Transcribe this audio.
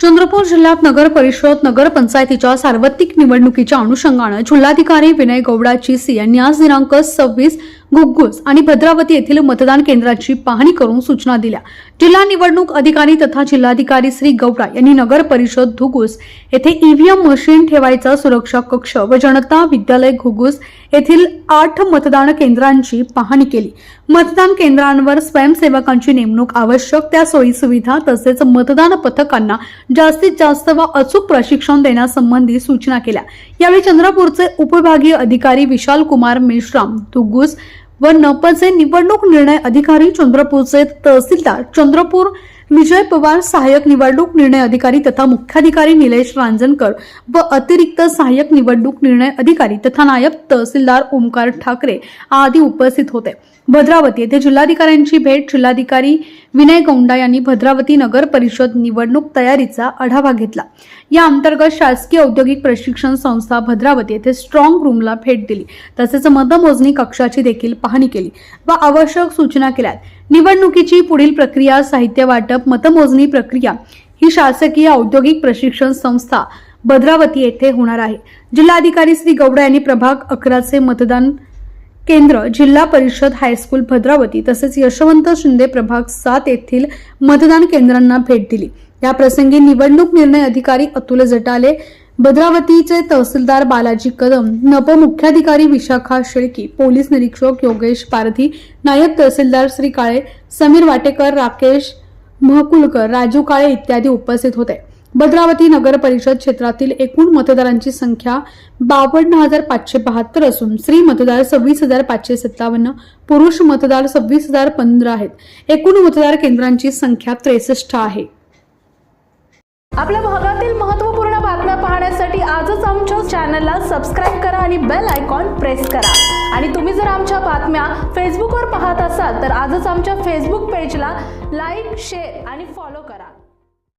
चंद्रपूर जिल्ह्यात नगर परिषद नगरपंचायतीच्या सार्वत्रिक निवडणुकीच्या अनुषंगानं जिल्हाधिकारी विनय गौडा चिसी यांनी आज दिनांक सव्वीस घुग्गुस आणि भद्रावती येथील मतदान केंद्राची पाहणी करून सूचना दिल्या. जिल्हा निवडणूक अधिकारी तथा जिल्हाधिकारी श्री गौडा यांनी नगर परिषद धुगुस येथे ईव्हीएम मशीन ठेवायचा सुरक्षा कक्ष व जनता विद्यालय घुगुस येथील आठ मतदान केंद्रांची पाहणी केली. मतदान केंद्रांवर स्वयंसेवकांची नेमणूक आवश्यक त्या सोयी सुविधा तसेच मतदान पथकांना जास्तीत जास्त व अचूक प्रशिक्षण देण्यासंबंधी सूचना केल्या. यावेळी चंद्रपूरचे उपविभागीय अधिकारी विशाल कुमार मेश्राम धुगुस व नपचे निवडणूक निर्णय अधिकारी चंद्रपूरचे तहसीलदार चंद्रपूर विजय पवार सहाय्यक निवडणूक निर्णय अधिकारी तथा मुख्याधिकारी निलेश रांजणकर व अतिरिक्त सहाय्यक निवडणूक निर्णय अधिकारी तथा नायब तहसीलदार ओमकार ठाकरे आदी उपस्थित होते. भद्रावती येथे जिल्हाधिकाऱ्यांची भेट जिल्हाधिकारी विनय गौंडा यांनी भद्रावती नगर परिषद निवडणूक तयारीचा आढावा घेतला. या अंतर्गत शासकीय औद्योगिक प्रशिक्षण संस्था भद्रावती येथे स्ट्रॉंग रूमला भेट दिली. तसेच मतमोजणी कक्षाची देखील पाहणी केली व आवश्यक सूचना केल्यात. निवडणुकीची पुढील प्रक्रिया साहित्य वाटप मतमोजणी प्रक्रिया ही शासकीय औद्योगिक प्रशिक्षण संस्था भद्रावती येथे होणार आहे. जिल्हाधिकारी श्री गौडा यांनी प्रभाग अकराचे मतदान केंद्र जिल्हा परिषद हायस्कूल भद्रावती तसेच यशवंत शिंदे प्रभाग सात येथील मतदान केंद्रांना भेट दिली. या प्रसंगी निवडणूक निर्णय अधिकारी अतुल जटाले भद्रावतीचे तहसीलदार बालाजी कदम नप मुख्याधिकारी विशाखा शेळकी पोलीस निरीक्षक योगेश पारधी नायब तहसीलदार श्री काळे समीर वाटेकर राकेश महकुलकर राजू काळे इत्यादी उपस्थित होते. भद्रावती नगर परिषद क्षेत्रातील एकूण मतदारांची संख्या बावन्न हजार पाचशे बहात्तर असून स्त्री मतदार सव्वीस हजार पाचशे सत्तावन्न पुरुष मतदार सव्वीस हजार पंधरा आहेत. एकूण मतदार केंद्रांची संख्या त्रेसष्ट आहे. आपल्या भागातील महत्त्वपूर्ण बातम्या पाहण्यासाठी आजच आमच्या चॅनलला सबस्क्राईब करा आणि बेल आयकॉन प्रेस करा. आणि तुम्ही जर आमच्या बातम्या फेसबुकवर पाहत असाल तर आजच आमच्या फेसबुक पेजला लाईक शेअर आणि फॉलो करा.